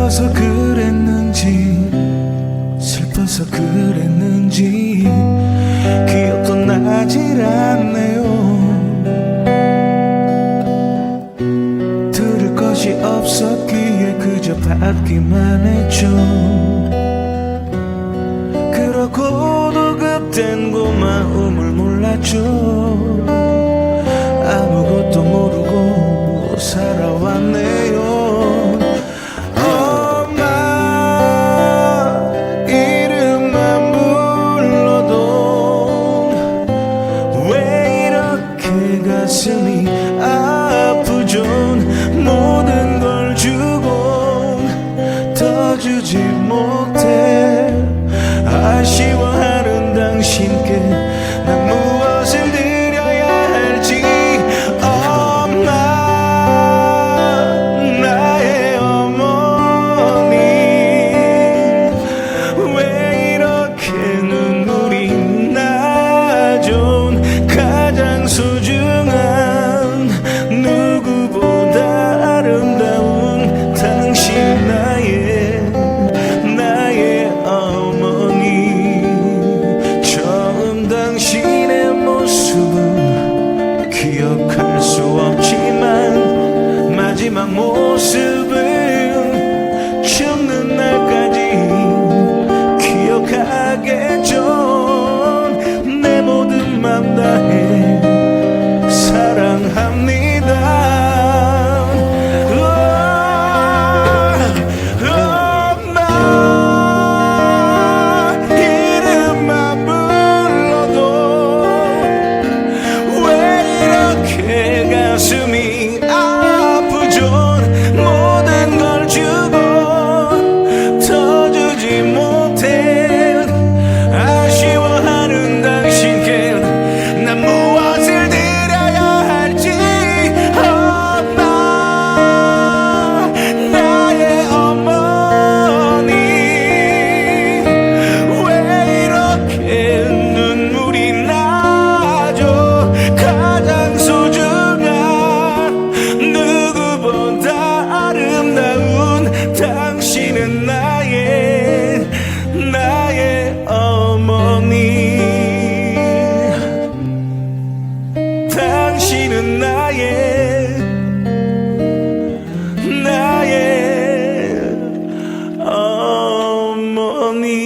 슬퍼서 그랬는지 슬퍼서 그랬는지 기억도 나질 않네요. 들을 것이 없었기에 그저 받기만 했죠. 그러고도 그땐 고마움을 몰랐죠. 주지 못해. 아쉬워하는 당신께 난 anda rei. আমি